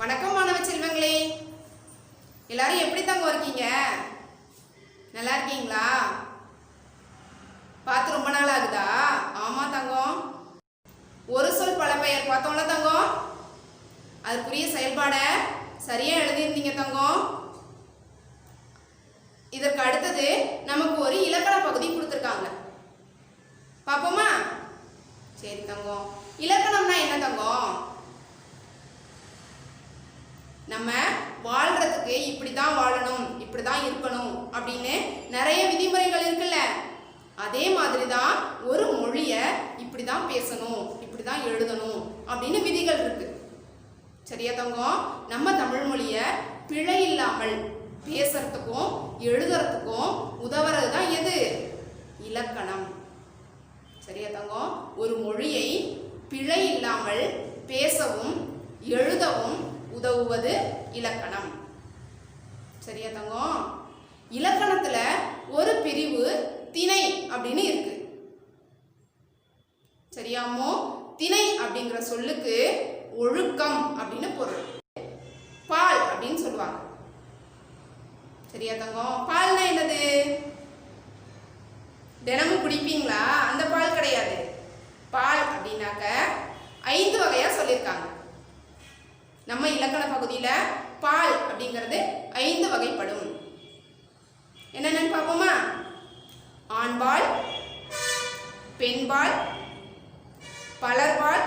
வணக்கம் மாணவ செல்வங்களே. எல்லாரும் எப்படி தங்க இருக்கீங்க? நல்லா இருக்கீங்களா? பார்த்து ரொம்ப நாள் ஆகுதா? ஆமா தங்கம். ஒரு சொல் பல பெயர் பார்த்தோம்ல தங்கம். அதுக்குரிய செயல்பாடை சரியா எழுதியிருந்தீங்க தங்கம் இதற்கு அடுத்தது நமக்கு ஒரு இலக்கண பகுதி கொடுத்துருக்காங்க பார்ப்போமா சரி தங்கம் இலக்கணம்னா என்ன தங்கம் நம்ம வாழ்றதுக்கு இப்படி தான் வாழணும் இப்படி தான் இருக்கணும் அப்படின்னு நிறைய விதிமுறைகள் இருக்குல்ல. அதே மாதிரி தான் ஒரு மொழியை இப்படி தான் பேசணும் இப்படி தான் எழுதணும் அப்படின்னு விதிகள் இருக்கு. சரியா தங்கம்? நம்ம தமிழ் மொழியை பிழை இல்லாமல் பேசுறதுக்கும் எழுதுறதுக்கும் உதவுறது தான் எது? இலக்கணம். சரியா தங்கம்? ஒரு மொழியை பிழை இல்லாமல் பேசவும் எழுதவும் உதவுவது இலக்கணம். சரியா தங்கம்? இலக்கணத்துல ஒரு பிரிவு திணை அப்படின்னு இருக்கு. சரியாமோ திணை அப்படிங்கிற சொல்லுக்கு ஒழுக்கம் அப்படின்னு பொருள். பால் அப்படின்னு சொல்லுவாங்க. சரியா தங்கம்? பால்னா என்னது? தினமும் குடிப்பீங்களா? அந்த பால் கிடையாது. பால் அப்படின்னாக்க ஐந்து வகையா சொல்லியிருக்காங்க. நம்ம இலக்கண பகுதியில் பால் அப்படிங்கிறது ஐந்து வகைப்படும். என்னென்னு பார்ப்போமா? ஆண்பால் பெண்பால் பலர்பால்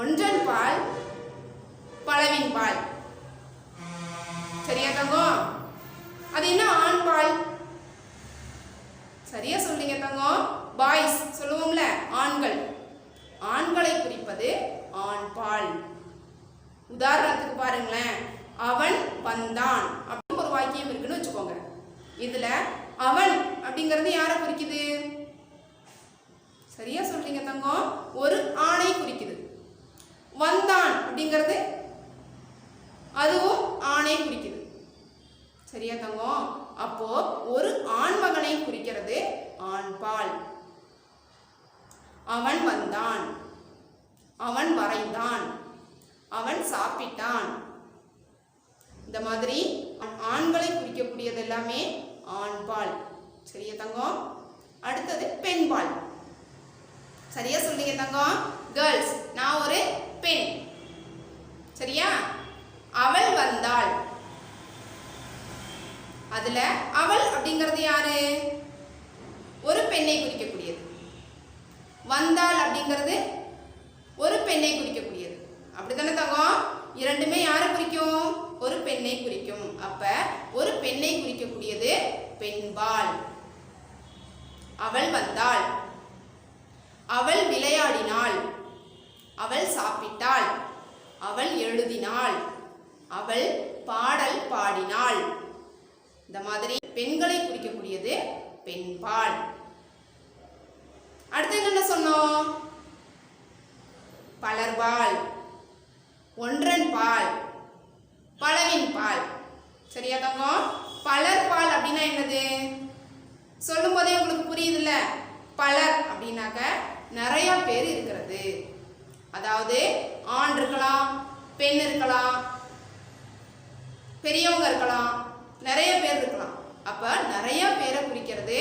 ஒன்றன் பால் பலவின் பால் சரியா தங்கம் அது என்ன ஆண் பால் சரியா சொல்றீங்க தங்கம் பாய்ஸ் சொல்லுவோம்ல ஆண்கள். ஆண்களை குறிப்பது ஆண் பால் உதாரணத்துக்கு பாருங்களேன். அவன் வந்தான். அப்படின்னு ஒரு வாக்கியம் இருக்குன்னு வச்சுக்கோங்க. இதுல அவன் அப்படிங்கிறது யாரை குறிக்குது? சரியா சொல்றீங்க தங்கம். ஒரு ஆணை குறிக்குது. வந்தான் அப்படிங்கிறது அதுவும் ஆணை குறிக்குது. சரியா தங்கம். அப்போ ஒரு ஆண்மகனை குறிக்கிறது ஆண்பால் அவன் வந்தான். அவன் வரைந்தான் அவன் சாப்பிட்டான். இந்த மாதிரி ஆண்களை குறிக்கக்கூடியது எல்லாமே ஆண்பால் சரியா தங்கம்? அடுத்தது பெண்பால் சரியா சொல்லுங்க தங்கம்? கேர்ள்ஸ் நான் ஒரு பெண். சரியா? அவள் வந்தாள். அதுல அவள் அப்படிங்கிறது யாரு? ஒரு பெண்ணை குறிக்கக்கூடியது. வந்தாள் அப்படிங்கிறது ஒரு பெண்ணை குறிக்க அப்படித்தானே தங்கம்? இரண்டுமே யாரை குறிக்கும்? ஒரு பெண்ணை குறிக்கும். அப்ப ஒரு பெண்ணை குறிக்கக்கூடியது பெண்பால். அவள் வந்தாள். அவள் விளையாடினாள். அவள் சாப்பிட்டாள். அவள் எழுதினாள். அவள் பாடல் பாடினாள். இந்த மாதிரி பெண்களை குறிக்கக்கூடியது பெண்பால். அடுத்து என்ன சொன்னோம்? பலர்பால். ஒன்றன் பால் பலவின் பால். சரியா தங்கம்? பலர் பால் அப்படின்னா என்னது? சொல்லும் போதே உங்களுக்கு புரியுதுல்ல. பலர் அப்படின்னாக்க நிறைய பேர் இருக்கிறது. அதாவது ஆண் இருக்கலாம் பெண் இருக்கலாம் பெரியவங்க இருக்கலாம் நிறைய பேர் இருக்கலாம். அப்ப நிறைய பேரை குறிக்கிறது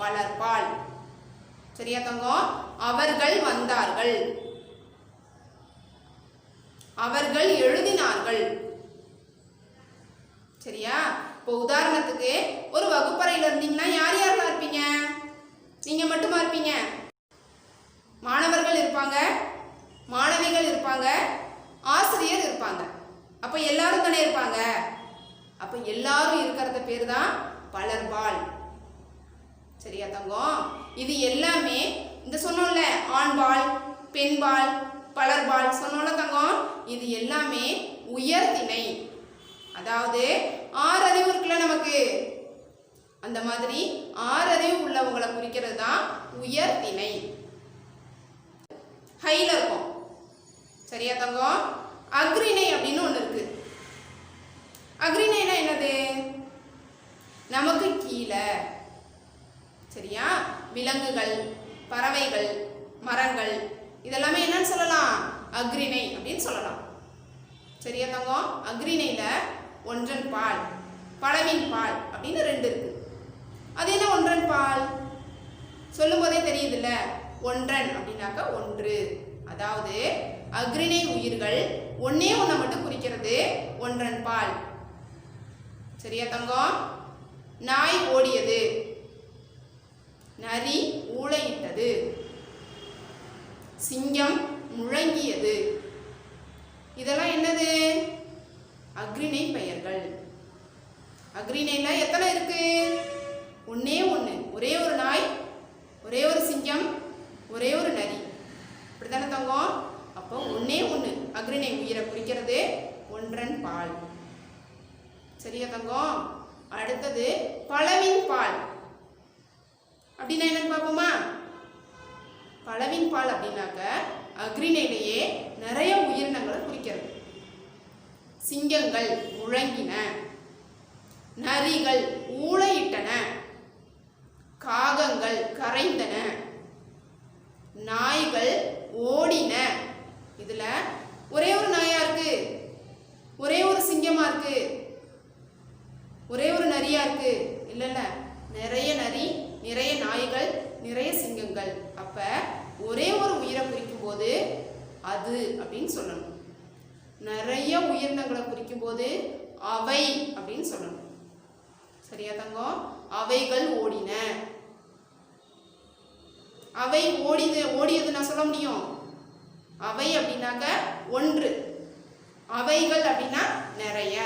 பலர்பால் சரியா தங்கம்? அவர்கள் வந்தார்கள். அவர்கள் எழுதினார்கள். சரியா? இப்போ உதாரணத்துக்கு ஒரு வகுப்பறையில் இருந்தீங்கன்னா யார் யாரெல்லாம் இருப்பீங்க? நீங்கள் மட்டுமா இருப்பீங்க? மாணவர்கள் இருப்பாங்க மாணவிகள் இருப்பாங்க ஆசிரியர் இருப்பாங்க. அப்போ எல்லாரும் தானே இருப்பாங்க? அப்போ எல்லாரும் இருக்கிறத பேர் தான் பலர்பால். சரியா தங்கம்? இது எல்லாமே இந்த சொன்னோம்ல ஆண்பால் பெண்பால் பலர்பால் சொன்னோம்ல தங்கம்? இது எல்லாமே உயர்திணை அதாவது ஆறு அறிவு இருக்குல்ல நமக்கு? அந்த மாதிரி ஆறு அறிவு உள்ளவங்களை குறிக்கிறது தான் உயர்திணை ஹைல இருக்கும். சரியா தங்கம்? அக்ரிணை அப்படின்னு ஒன்று இருக்கு. அக்ரிணைனா என்னது? நமக்கு கீழே. சரியா? விலங்குகள் பறவைகள் மரங்கள் இதெல்லாமே என்னன்னு சொல்லலாம். அக்ரிணை அப்படின்னு சொல்லலாம். சரியா தங்கம்? அக்ரிணையில ஒன்றன் பால் பழவின் பால் அப்படின்னு ரெண்டு இருக்கு. அது என்ன ஒன்றன் பால்? சொல்லும் போதே தெரியுதுல்ல. ஒன்றன் அப்படின்னாக்க ஒன்று. அதாவது அக்ரிணை உயிர்கள் ஒன்னே ஒன்றை மட்டும் குறிக்கிறது ஒன்றன் பால். சரியா தங்கம்? நாய் ஓடியது. நரி ஊழையிட்டது சிங்கம் முழங்கியது. இதெல்லாம் என்னது? அக்ரிணை பெயர்கள். அக்ரிணைல எத்தனை இருக்கு? ஒன்னே ஒன்று ஒரே ஒரு நாய் ஒரே ஒரு சிங்கம் ஒரே ஒரு நரி. இப்படித்தானே தங்கம்? அப்போ ஒன்னே ஒன்று அக்ரிணை உயிரை குறிக்கிறது ஒன்றன் பால். சரியா தங்கம்? அடுத்தது பழவின் பால். அப்படின்னா என்னன்னு பார்ப்போமா? பழவின் பால் அப்படின்னாக்க அக்ரிணையிலேயே நிறைய உயிரினங்களை குறிக்கிறது. சிங்கங்கள் முழங்கின நரிகள் ஊளையிட்டன காகங்கள் கரைந்தன நாய்கள் ஓடின இதுல ஒரே ஒரு நாயா இருக்கு ஒரே ஒரு சிங்கமா இருக்கு ஒரே ஒரு நரியா இருக்கு இல்ல இல்ல நிறைய நரி நிறைய நாய்கள் நிறைய சிங்கங்கள் அப்ப ஒரே ஒரு உயிரை குறிக்கும் போது அது அப்படின்னு சொல்லணும். நிறைய உயிரினங்களை குறிக்கும் போது அவை அப்படின்னு சொல்லணும். சரியா தங்கம்? அவைகள் ஓடின. அவை ஓடிது ஓடியது நான் சொல்ல முடியும்? அவை அப்படின்னாக்க ஒன்று. அவைகள் அப்படின்னா நிறைய.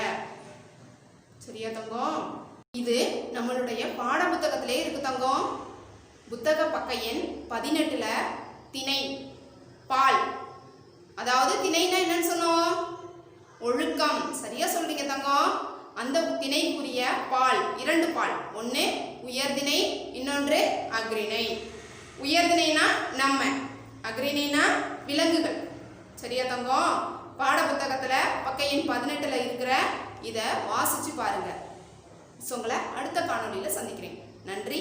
சரியா தங்கம்? இது நம்மளுடைய பாட புத்தகத்திலே இருக்கு தங்கம். புத்தக பக்க எண் பதினெட்டுல திணை பால். அதாவது திணைனா என்னன்னு சொன்னோம்? ஒழுக்கம். சரியா சொல்றீங்க தங்கம் அந்த திணைக்குரிய பால் இரண்டு பால். ஒன்று உயர்திணை இன்னொன்று அக்ரிணை உயர்திணைனா நம்ம அக்ரிணைனா விலங்குகள். சரியா தங்கம் பாட புத்தகத்தில் பக்கையின் பதினெட்டில் இருக்கிற இதை வாசிச்சு பாருங்க. ஸோ உங்களை அடுத்த காணொளியில் சந்திக்கிறேன். நன்றி